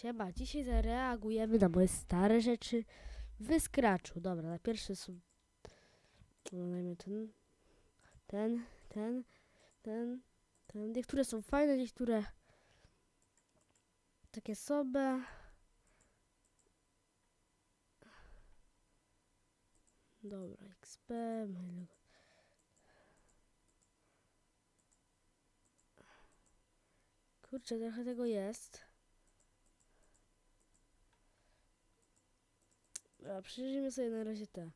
Siema, dzisiaj zareagujemy na moje stare rzeczy w Scratchu. Dobra, na pierwsze są... Dajmy ten, ten, ten, ten, ten. Niektóre są fajne, niektóre takie sobie. Dobra, XP. Kurczę, trochę tego jest. A przyjrzyjmy sobie na razie te.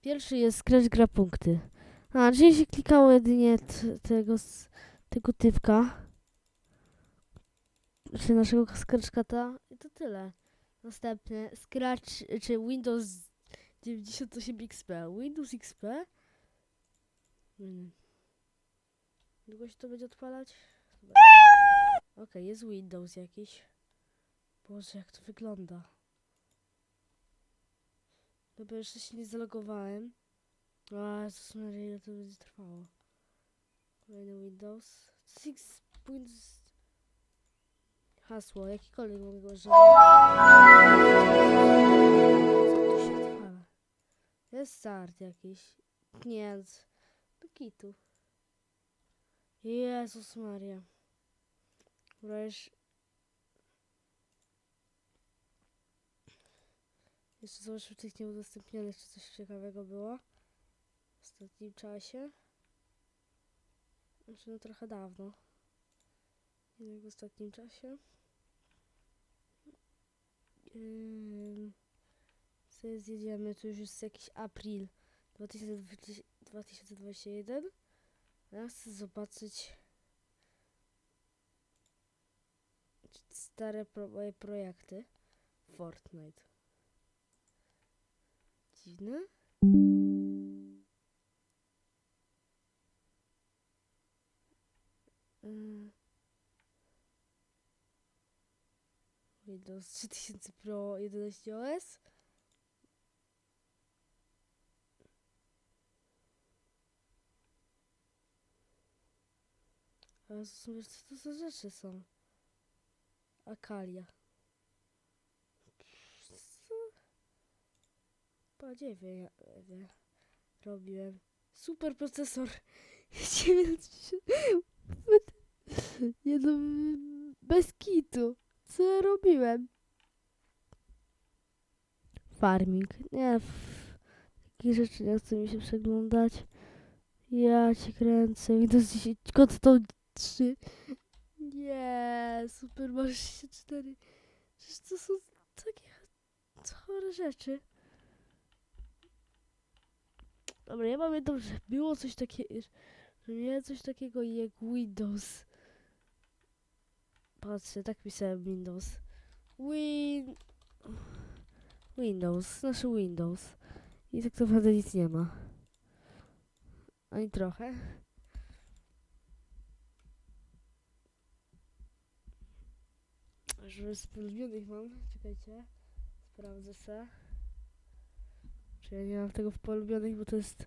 Pierwszy jest Scratch gra punkty. A, czyli się klikało jedynie tego, tego typka. Czy naszego Scratchkata. I to tyle. Następny Scratch, czy Windows 98 XP. Windows XP? Mm. Długo się to będzie odpalać? Okej, jest Windows jakiś. Boże, jak to wygląda. Dobra, jeszcze się nie zalogowałem. A, Jezus Maria, to będzie trwało. Kolejny Windows. Six Windows. Hasło, jakikolwiek mogę go odpala? Jest start jakiś. Nie, do kitu. Jezus Maria. Dobra, Jeszcze zobaczmy tych nieudostępnionych, czy coś ciekawego było w ostatnim czasie. Znaczy, no trochę dawno. Jednak w ostatnim czasie. Ym, sobie zjedziemy, to już jest jakiś april 2020 2021. Ja chcę zobaczyć stare pro, moje projekty. Fortnite. Dziwne? Yy. Windows 3000 Pro 11 OS. Ale co to za rzeczy są? Akalia. P9 robiłem. Super procesor. 9... Nie no, bez kitu. Co ja robiłem? Farming. Nie, takich rzeczy nie chce mi się przeglądać. Ja cię kręcę. Windows 10, kod to 3. Nie, super, masz się 4. Przecież to są takie chore rzeczy. Dobra, ja pamiętam, że było coś takiego, że miałem coś takiego jak Windows. Patrzcie, tak pisałem Windows. Win... Windows, znaczy Windows. I tak naprawdę nic nie ma. Ani trochę. Że z mam. Czekajcie. Sprawdzę se. Czy nie mam tego w polubionych, bo to jest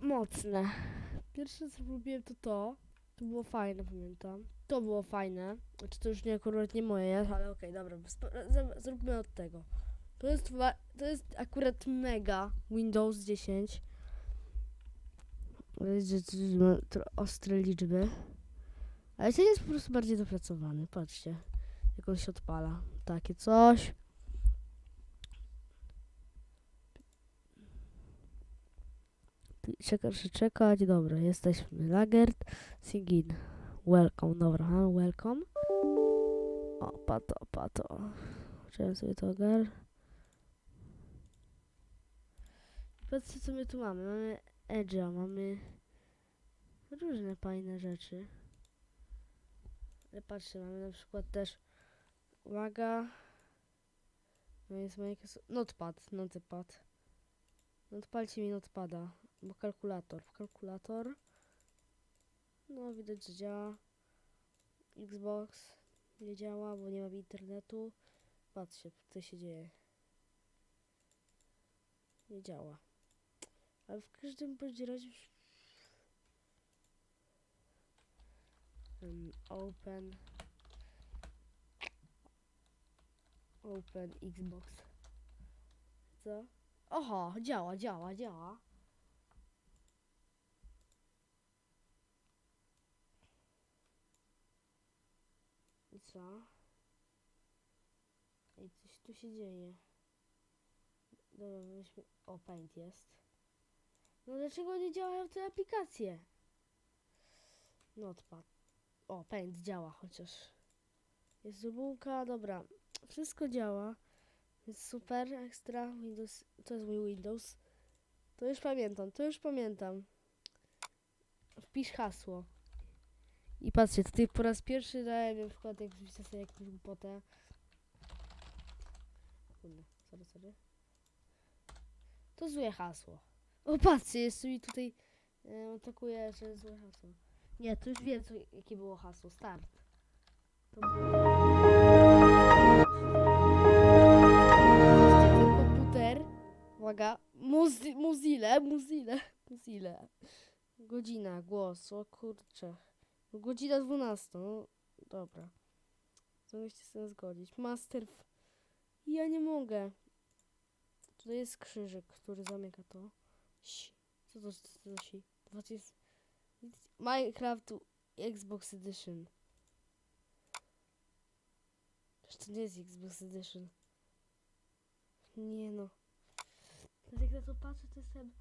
mocne. Pierwsze co lubiłem to to. To było fajne, pamiętam. To było fajne. Znaczy to już nie akurat nie moje, ale okej, dobra. spo- z- Zróbmy od tego. To jest, to jest akurat mega Windows 10. Ale że- że- że ma tro- Ostre liczby. Ale ten jest po prostu bardziej dopracowany. Patrzcie, jak on się odpala. Takie coś. Czekasz, czekać. Dobra, jesteśmy. Lagert, Singin. Welcome, dobra, ha, welcome. O, pato, pato. Chciałem sobie to ogar. Patrzcie, co my tu mamy. Mamy Edge'a, mamy różne fajne rzeczy. Ale patrzcie, mamy na przykład też uwaga. No jest Microsoft. Notepad, notepad. No odpalcie mi notepada. Bo kalkulator. Kalkulator. No widać, że działa. Xbox nie działa, bo nie ma internetu. Patrzcie, co się dzieje. Nie działa. Ale w każdym bądź razie um, open Open Xbox. Co? Oho, działa, działa, działa. I co? Ej, coś tu się dzieje. Dobra, weźmy... O, Paint jest. No dlaczego nie działają te aplikacje? Notepad. O, Paint działa chociaż. Jest bułka, dobra. Wszystko działa. Jest super, ekstra. Windows, to jest mój Windows. To już pamiętam, to już pamiętam. Wpisz hasło. I patrzcie, tutaj po raz pierwszy dałem przykład, jak wrzucicie sobie jakąś głupotę. Kurde, sorry, sorry. To złe hasło. O, patrzcie, jeszcze mi tutaj e, atakuje, że złe hasło. Nie, to już wiem, co, jakie było hasło. Start. To ten komputer. Uwaga. Muzi, muzile, muzile, muzile. Godzina, głos, o kurczę. Godzina 12, no dobra. Co musicie sobie zgodzić? Master. w- Ja nie mogę. Tutaj jest krzyżyk, który zamyka to. Co to, co to za si? 20... Minecraft Xbox Edition. Przecież to nie jest Xbox Edition. Nie no. Teraz jak na to patrzę, to jest ten...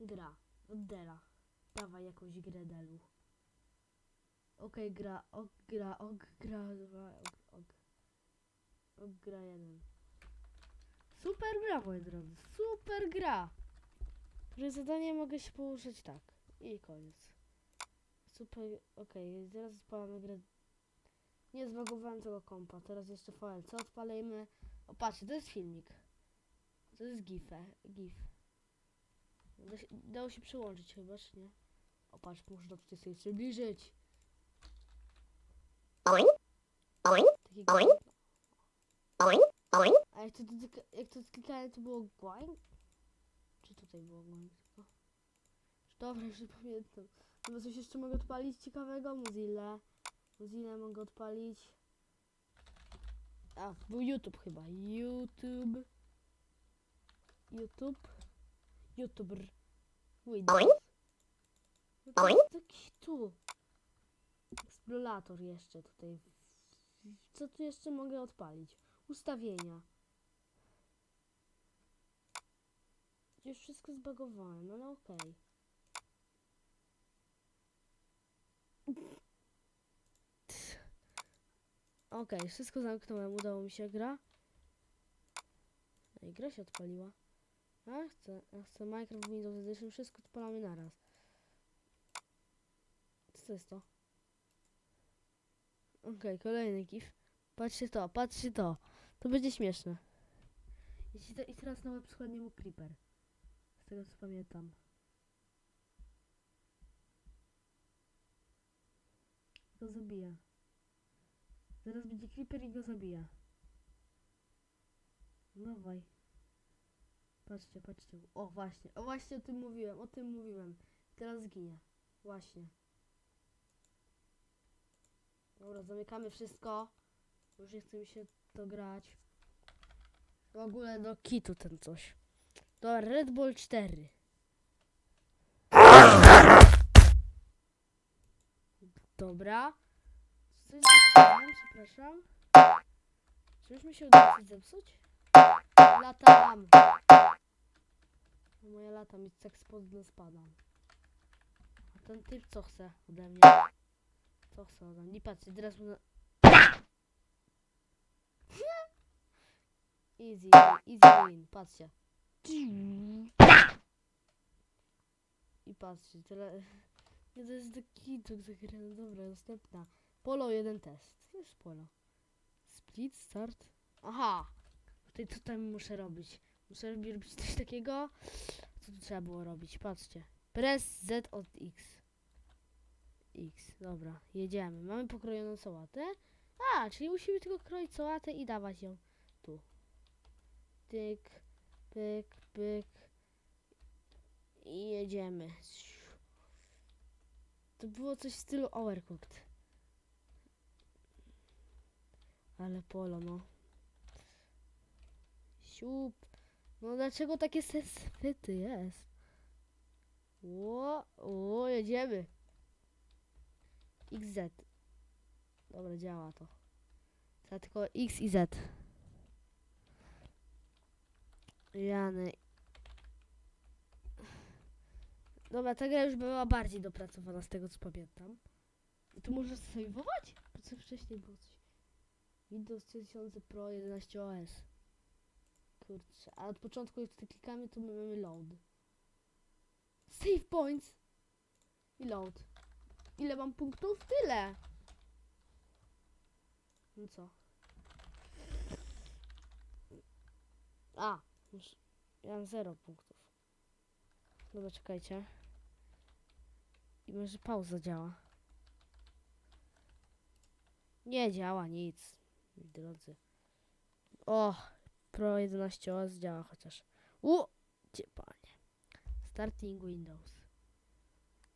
gra. Od Dela. Dawaj jakąś grę Delu. Okej, gra, ok, gra, ok, gra, dwa, ok, ok. Ok, gra jeden. Super gra, moi drodzy, super gra! Że zadanie mogę się położyć tak. I koniec. Super, okej, teraz odpalamy grę. Nie zbagowałem tego kompa, teraz jeszcze VLC odpalimy. O, patrzcie, to jest filmik. To jest GIF, e, GIF. Da się, dało się przyłączyć chyba, czy nie? O, patrz, można tutaj sobie przybliżyć. Takiego... A jak to, jak to klikałem, to było głań? Czy tutaj było głań tylko? Dobra, już nie pamiętam. Chyba coś jeszcze mogę odpalić ciekawego? Mozilla. Mozilla mogę odpalić. A, był YouTube chyba. YouTube. YouTube. YouTuber. Windows. No to jest taki tu. Explorator jeszcze tutaj. Co tu jeszcze mogę odpalić? Ustawienia. Już wszystko zbagowałem, ale okej. Okej, wszystko zamknąłem, udało mi się gra. Ej, gra się odpaliła. Ja chcę, ja chcę Minecraft Windows Edition, wszystko odpalamy naraz. Co to jest to? Okej, kolejny gif. Patrzcie to, patrzcie to. To będzie śmieszne. Jeśli to, I teraz na łeb schodnie mu creeper. Z tego co pamiętam. Go zabija. Zaraz będzie creeper i go zabija. Dawaj. Patrzcie, patrzcie. O, właśnie. O, właśnie o tym mówiłem, o tym mówiłem. Teraz zginie. Właśnie. Dobra, zamykamy wszystko. Już nie chce mi się to grać. W ogóle do kitu ten coś. Dobra, Red Bull 4. Dobra. Coś zepsułem, przepraszam. Czy już mi się udało coś zepsuć? Latam. No moje lata mi tak spodnie spadam. A ten typ co chce ode mnie? Co chce ode mnie? I patrzcie, teraz mu na... Easy, easy win, patrzcie. I patrzcie, tyle... Nie, to jest taki tuk zagrany. Dobra, następna. Polo jeden test. Co jest polo? Split, start. Aha! Tutaj, tutaj muszę robić. Muszę robić coś takiego. Co tu trzeba było robić? Patrzcie. Press Z od X. X, dobra, jedziemy. Mamy pokrojoną sałatę. A, czyli musimy tylko kroić sałatę i dawać ją tu. Tyk, pyk, pyk. I jedziemy. To było coś w stylu overcooked. Ale polo, no. Siup. No dlaczego takie sesfyty jest? Ło, o, jedziemy. XZ. Dobra, działa to. Trzeba tylko X i Z. Jany. Dobra, ta gra już była bardziej dopracowana z tego co pamiętam. I tu można sejwować? Po co wcześniej było coś? Windows 3000 Pro 11 OS. Kurczę, a od początku jak tutaj klikamy to my mamy load. Save points! I load. Ile mam punktów? Tyle! No co? A, ja mam 0 punktów. Dobra, czekajcie. I może pauza działa. Nie działa nic, drodzy. O, Pro 11 OS działa chociaż. U, cię panie. Starting Windows.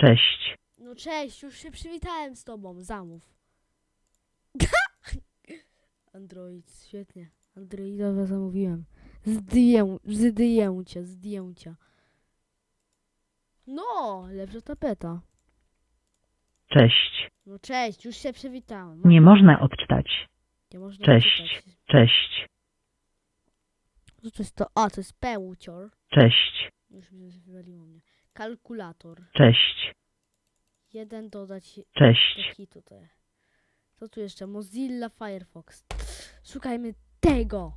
Cześć. No cześć, już się przywitałem z tobą, zamów. Android, świetnie. Androidowe zamówiłem. Zdję, zdjęcia, zdjęcia. No, lepsza tapeta. Cześć. No cześć, już się przywitałem. Nie można odczytać. Nie można Cześć. czytać. Cześć. Co to jest to? A, to jest pełcior. Cześć. Już mi wywaliło mnie. Kalkulator. Cześć. Jeden dodać do Cześć. to jest. Co tu jeszcze? Mozilla Firefox. Szukajmy tego!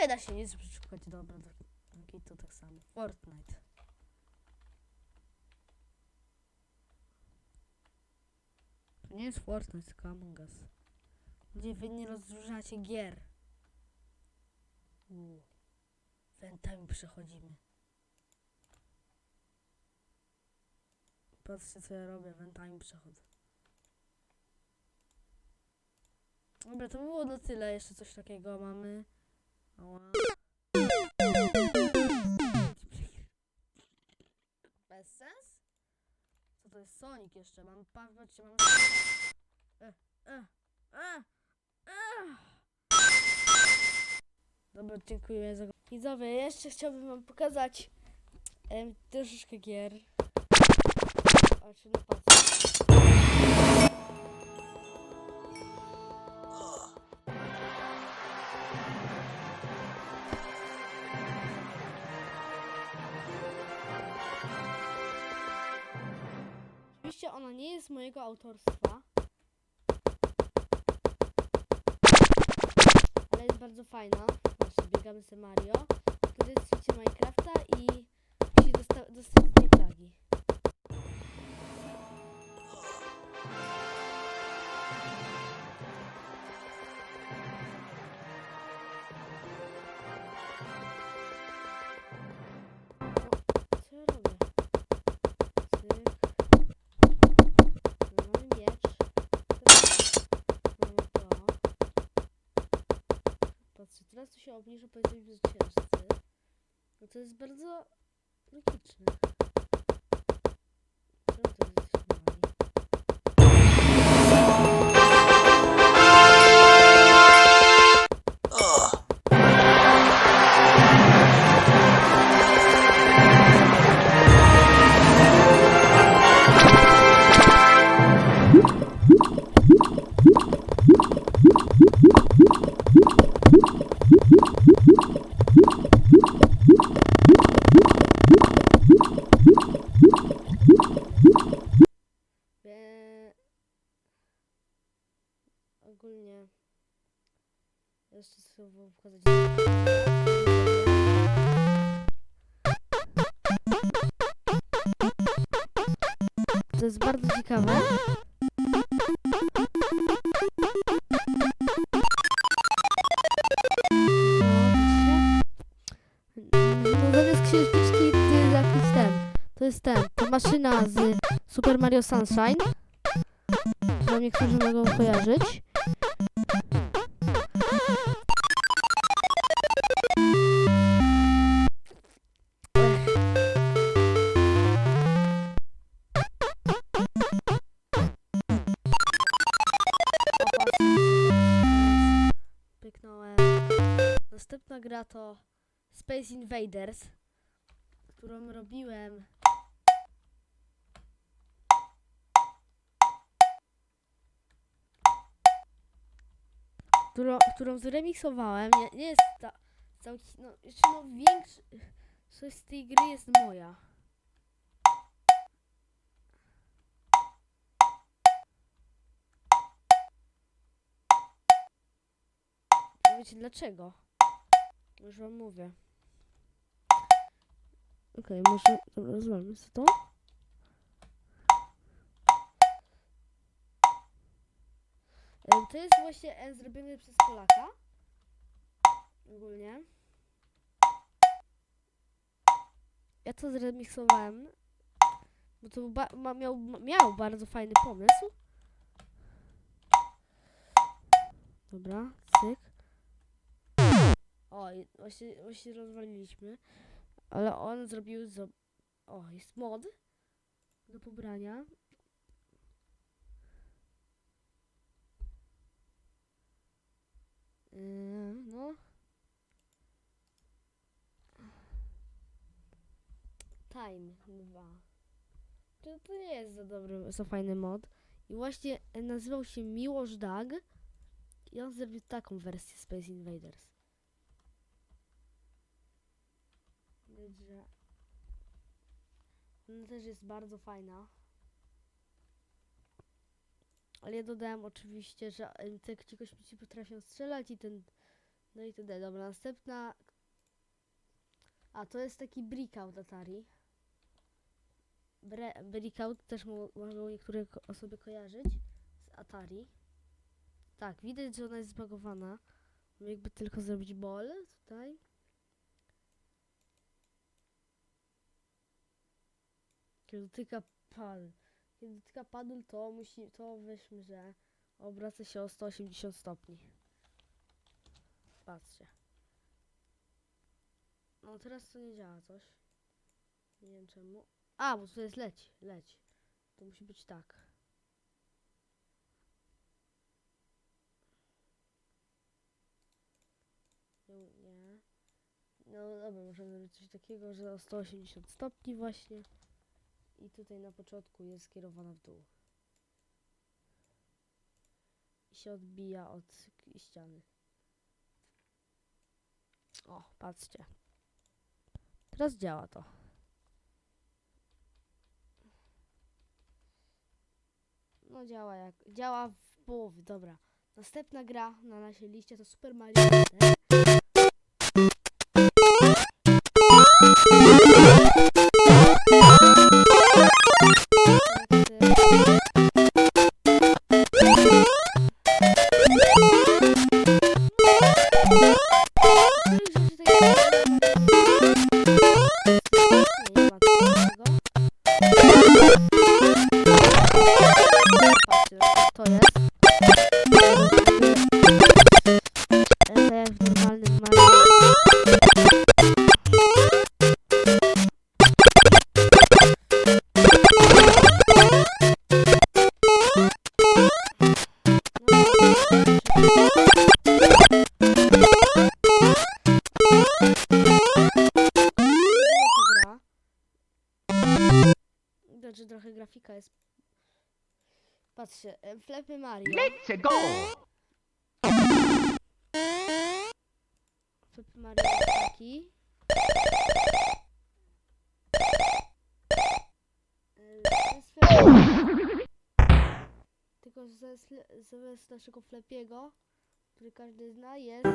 Nie da się nic przeszukać. Dobra, do do hitu tak samo. Fortnite. To nie jest Fortnite, tylko Among Us. Gdzie wy nie rozróżniacie gier. Uuu. Wentami przechodzimy. Patrzcie co ja robię, wentami przechodzę. Dobra, to było na tyle. Jeszcze coś takiego mamy. Bez sens? Co to jest Sonic jeszcze? Mam, patrzcie, mam... E, e, e. Dobra, dziękuję za... Widzowie, jeszcze chciałbym wam pokazać em, troszeczkę gier. A czy na. Oczywiście ona nie jest mojego autorstwa. Ale jest bardzo fajna biegamy z Mario. Wtedy z Minecrafta i dosta dostaliśmy Teraz tu się obniży poziom zwycięzcy. No to jest bardzo logiczne. Czemu to? Maszyna z Super Mario Sunshine. Chyba niektórzy mogą kojarzyć. Następna gra to Space Invaders, którą robiłem. Którą, którą zremiksowałem. Nie, nie jest ta. Całki, no, jeszcze no większy. Coś z tej gry jest moja. Wiecie dlaczego? Już wam mówię. Okej, może... Dobra, zrobimy co to. Em, To jest właśnie e, zrobione przez Polaka. Ogólnie. Ja to zremiksowałem. Bo to ma, miał, miał bardzo fajny pomysł. Dobra, cyk. O, właśnie, właśnie rozwaliliśmy. Ale on zrobił. zo- O, jest mod do pobrania. Yy, no. Time 2. To, to nie jest za dobry, za fajny mod. I właśnie e, nazywał się Miłosz Dag. I on zrobił taką wersję Space Invaders. Że ona też jest bardzo fajna. Ale ja dodałem oczywiście, że em, te ci kosmici potrafią strzelać i ten... No i tyle. Dobra, następna... A, to jest taki breakout Atari. Bre breakout też mo mogą niektóre osoby kojarzyć z Atari. Tak, widać, że ona jest zbagowana. Jakby tylko zrobić ball tutaj. Kiedy dotyka pal. Kiedy dotyka padul, to musi, to weźmy, że obraca się o 180 stopni. Patrzcie. No teraz to nie działa coś. Nie wiem czemu. A, bo to jest leć, leć. To musi być tak. Nie. No dobra, możemy zrobić coś takiego, że o 180 stopni właśnie. I tutaj na początku jest skierowana w dół. I się odbija od ściany. O, patrzcie. Teraz działa to. No działa jak... Działa w połowie, dobra. Następna gra na naszej liście to Super Mario Maker. Gra. Znaczy trochę grafika jest. Patrzcie, e, Flepy Mario. Let's go! Flepy Mario taki. E, Tylko ze zamiast naszego Flepiego, który każdy zna, jest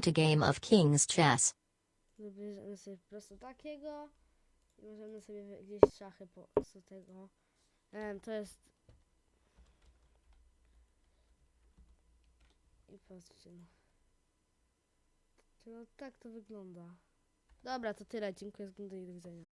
Welcome to Game of Kings Chess. Wybierzemy sobie po prostu takiego i możemy sobie gdzieś szachy po prostu tego. Em, to jest. I patrzcie. No. No tak to wygląda. Dobra, to tyle. Dziękuję za oglądanie. Do widzenia.